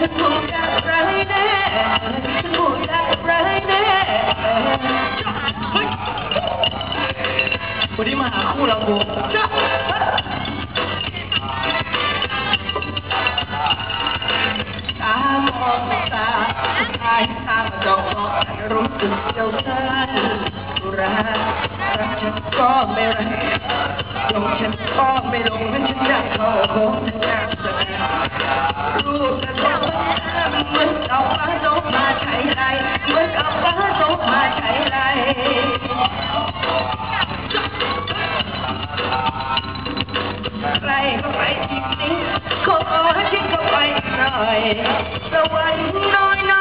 ฉันพูดอะไรแน่ฉันพูดอะไรแน่วันนี้มาหาคู่เราบจ้ะตามองตาชายตามดอกรู้สึกเจ้าชายรักรักฉันก็ไม่รักลงฉันก็ไม่ลงฉันอยากเข้าโค้งฉันอยากสด อีกหน่อ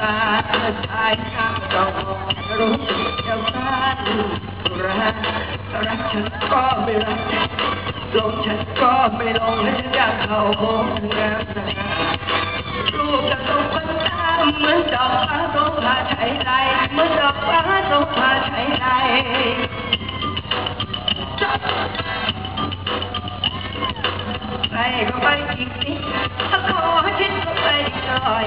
ตาชายข้างจอรู้สึกเจ้าซ่านรักรักฉันก็ไม่รักลงฉันก็ไม่ลงและฉันอยากเข้าห้องงานรูปกระตุกคนตาเหมือนดอกฟ้าตกมาใช้ไรเหมือนดอกฟ้าตกมาใช้ไรใครก็ไปอีกนิดถ้าขอให้ฉันก็ไปอีกหน่อย